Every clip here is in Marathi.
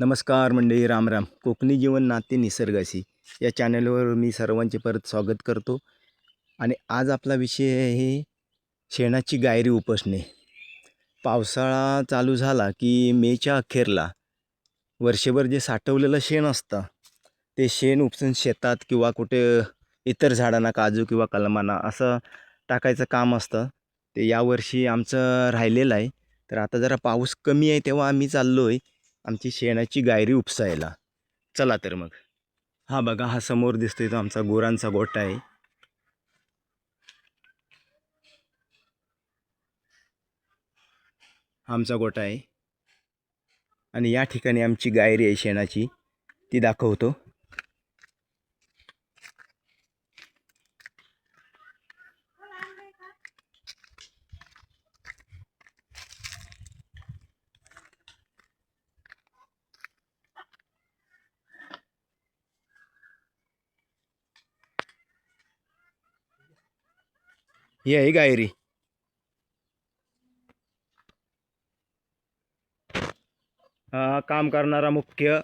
नमस्कार मंडळी रामराम कोकणी जीवन नाते निसर्गाशी. या चॅनलवर मी सर्वांचे परत स्वागत करतो. आणि आज आपला विषय आहे शेणाची गायरी उपसणे. पावसाळा चालू झाला की मेच्या अखेरला वर्षभर जे साठवलेलं शेण असतं ते शेण उपसून शेतात किंवा कुठे इतर झाडांना काजू किंवा कलमांना असं टाकायचं काम असतं. ते यावर्षी आमचं राहिलेलं आहे. तर आता जरा पाऊस कमी आहे तेव्हा आम्ही चाललो आहे आमची शेणाची गायरी उपसायला. चला तर मग. हा बघा हा समोर दिसतोय तो आमचा गुरांचा गोठा आहे. हा आमचा गोठा आहे. आणि या ठिकाणी आमची गायरी आहे शेणाची. ती दाखवतो. ही आहे गायरी हा काम करणारा मुख्य.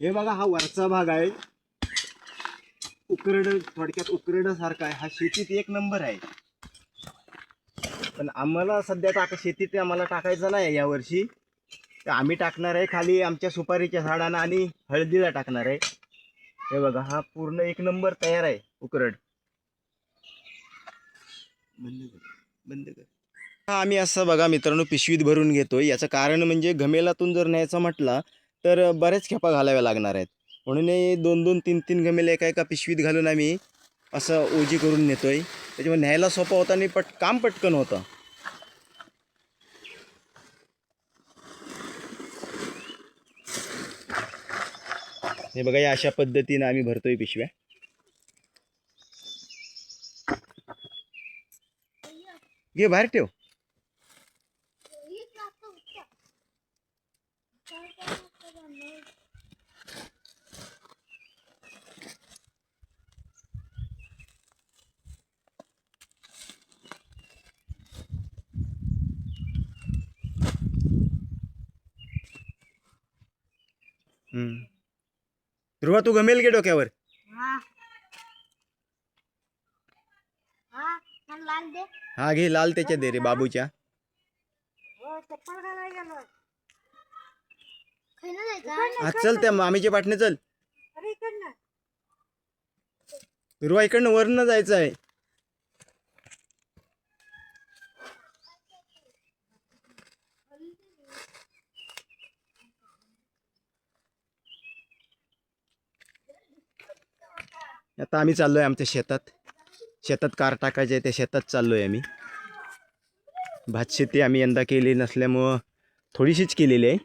हे बघा हा वरचा भाग आहे. उकरड थोडक्यात उकरड सारखा आहे. हा शेतीत एक नंबर आहे. पण आम्हाला सध्या टाका शेतीत आम्हाला टाकायचं नाही यावर्षी तर आम्ही टाकणार आहे खाली आमच्या सुपारीच्या झाडांना आणि हळदीला टाकणार आहे. हे बघा हा पूर्ण एक नंबर तयार आहे उकरड. बंद कर बंद कर. हा आम्ही असं बघा मित्रांनो पिशवीत भरून घेतोय. याचं कारण म्हणजे घमेलातून जर न्यायचं म्हटलं तर बऱ्याच खेपा घालाव्या लागणार आहेत. म्हणून हे दोन दोन तीन तीन घमेले एका एका पिशवीत घालून आम्ही असं ओजी करून नेतोय. त्याच्यामुळे न्यायला सोपं होतं आणि पट काम पटकन होतं. हे बघा या अशा पद्धतीनं आम्ही भरतोय पिशव्या. घे बाहेर ठेव. ध्रुवा तू गमेल गे डोक्यावर? हा. हा मला लाल दे. हा घे लाल त्याच्या दे रे बाबूच्या. हो हा चल त्या मामीच्या पाठने चल. ध्रुवा इकडनं. वरनं जायचं आहे आता आम्ही चाललो आहे आमच्या शेतात. शेतात कार टाकायचे आहे त्या शेतात चाललो आहे आम्ही. भात शेती आम्ही यंदा केली नसल्यामुळं थोडीशीच केलेली आहे.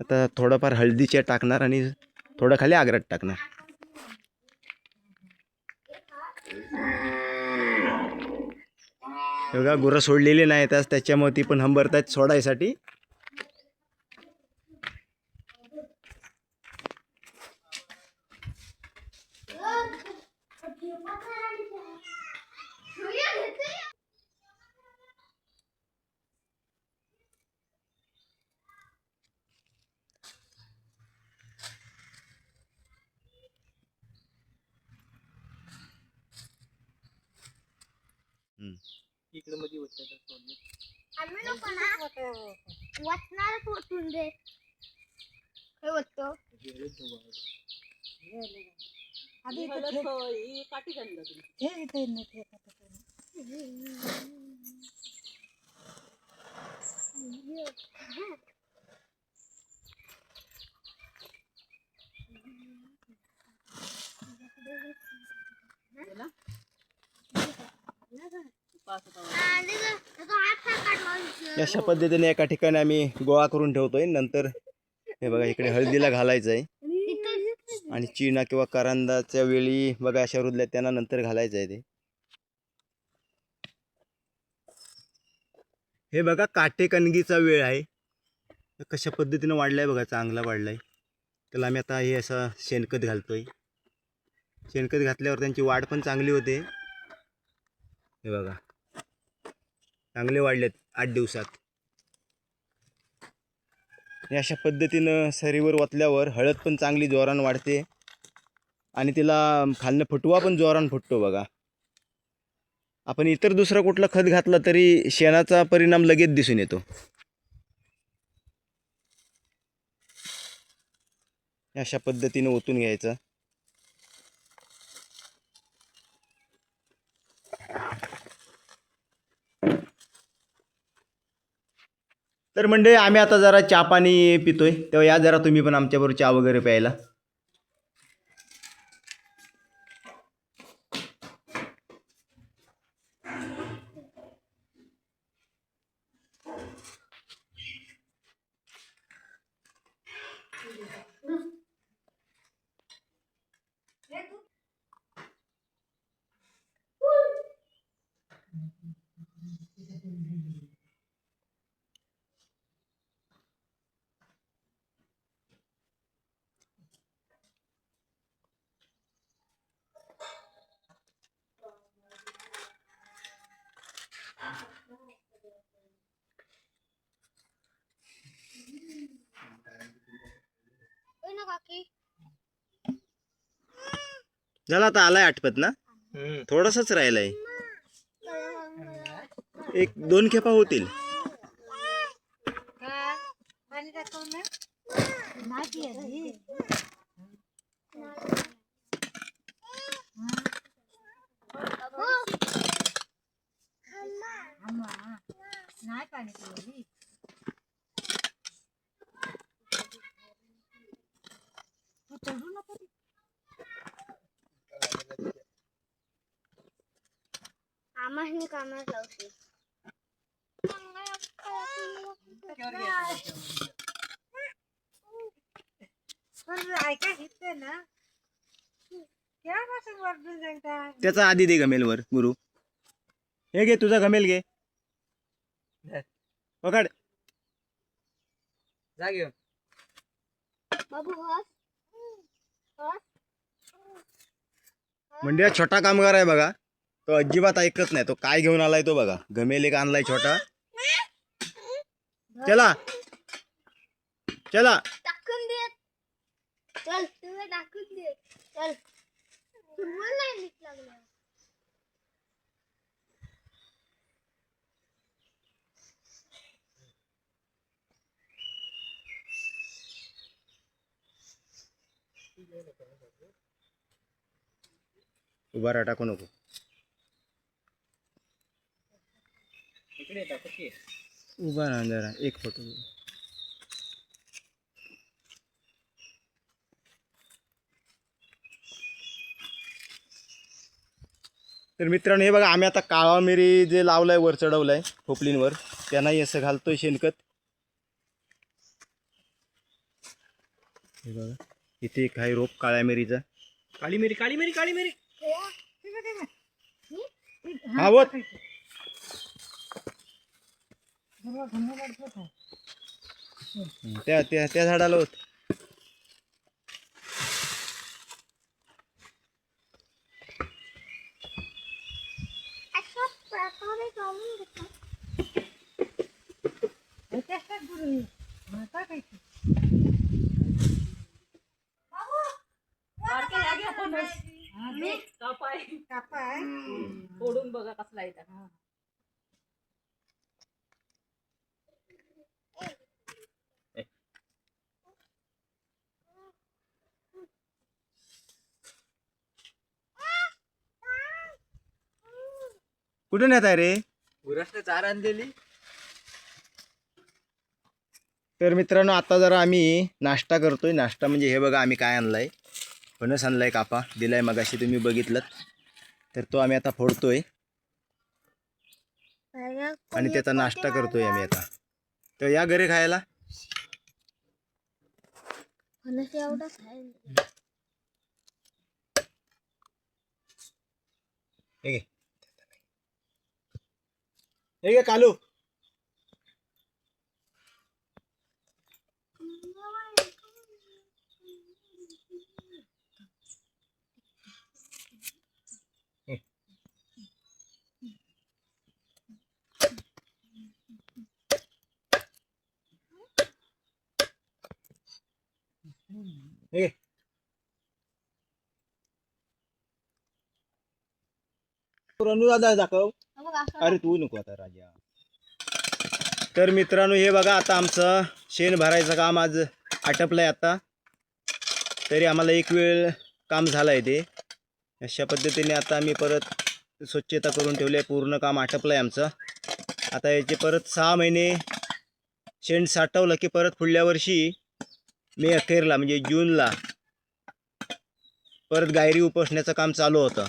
आता थोडंफार हळदीच्या टाकणार आणि थोडं खाली आग्रात टाकणार. बघा गुरं सोडलेली नाहीत आज त्याच्यामुळे ती पण हंबरत आहेत सोडायसाठी. इकडे मध्ये होत्या आम्ही लोक ना वाचणार पोचून दे काय वाटतं? आधी. काठी तुम्ही ठेव इथे नाही ठेव आता तुम्ही. आणि जर त्याचा हात हा काढला अशा पद्धतीने एका ठिकाणी आम्ही गोळा करून ठेवतोय. नंतर हे बघा इकडे हळदीला घालायचं आहे आणि चिना किंवा करंदाच्या वेळी बघा अशा रुदल्या त्यांना नंतर घालायचं आहे ते. हे बघा काटेकणगीचा वेळ आहे. कशा पद्धतीनं वाढलाय बघा चांगला वाढलाय. त्याला आम्ही आता हे असं शेणखत घालतोय. शेणखत घातल्यावर त्यांची वाढ पण चांगली होते. हे बघा. चांगले वाढलेत आठ दिवसात. अशा पद्धतीनं सरीवर ओतल्यावर हळद पण चांगली जोरान वाढते. आणि तिला खालनं फुटवा पण जोरान फुटतो बघा. आपण इतर दुसरं कुठलं खत घातलं तरी शेणाचा परिणाम लगेच दिसून येतो. अशा पद्धतीनं ओतून घ्यायचं. तर म्हणजे आम्ही आता जरा चहा पाणी पितोय. तेव्हा या जरा तुम्ही पण आमच्याबरोबर चहा वगैरे प्यायला. झाला आता आलाय आठवत ना? थोडासाच राहिलाय. एक दोन खेपा होतील. पाणी टाकून ना नाही आली नाही पाणी पिली तू चढू नको आम्हाला कामात लावते पण ऐका घेतलं ना केव्हापासून वरडून सांगता त्याचा आधी दे गमेलवर गुरु. हे घे तुझा गमेल घे. पकड. जा घेऊन. बाबू हस. हस. म्हणजे हा छोटा कामगार आहे बघा. तो अजिबात ऐकत नाही. तो काय घेऊन आलाय तो बघा. गमेल एक आणलाय छोटा. चला. चला. चल दे. उभा टाकू नको. इकडे येतात कशी उभा राहा जरा एक फोटो तर मित्रांनो हे बघा आम्ही आता काळा मिरी जे लावलाय वर चढवलाय खोपलींवर त्यांनाही असं घालतोय शेणखत. हे बघा इथे एक आहे रोप काळ्या मिरीचा काळी मिरी काळी मिरी काळी मिरी हा वत त्या त्या त्या झाडाला होत. घेतात कापाय फोडून बघा कसला येतात कुठून येत आहे रे? गुरासने चार आणलेली. तर मित्रांनो आता जरा आम्ही नाश्ता करतोय. नाश्ता म्हणजे हे बघा आम्ही काय आणलाय? फणस आणलाय कापा. दिलाय मगाशी तुम्ही बघितलं तर तो आम्ही आता फोडतोय. आणि त्याचा नाश्ता करतोय आम्ही आता. तर या घरी खायला. एवढाच आहे हे घे कालू. हे दादा दाखव. अरे तू नको आता राजा. तर मित्रांनो हे बघा आता आमचं शेण भरायचं काम आज आटपलं आहे आता. तरी आम्हाला एक वेळ काम झालं आहे ते. अशा पद्धतीने आता आम्ही परत स्वच्छता करून ठेवली आहे पूर्ण काम आटपलं आहे आमचं. आता याचे परत सहा महिने शेण साठवलं की परत पुढल्या वर्षी मे अखेरला म्हणजे जूनला परत गायरी उपसण्याचं काम चालू होतं.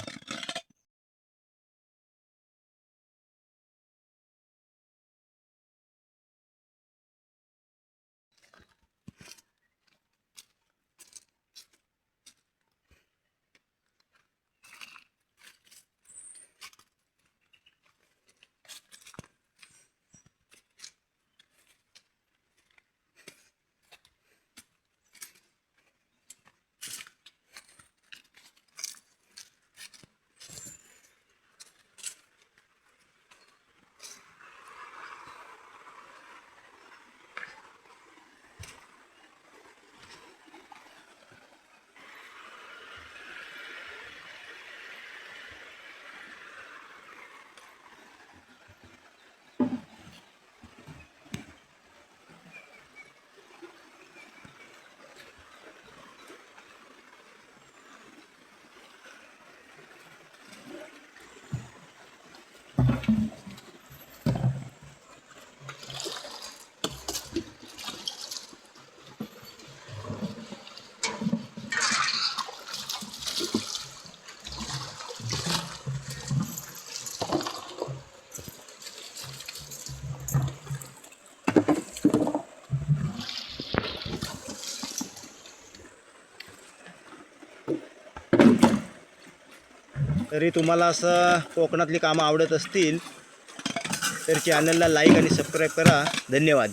तरी तुम्हाला असं कोकणातली कामं आवडत असतील तर चॅनलला लाईक आणि सबस्क्राईब करा. धन्यवाद.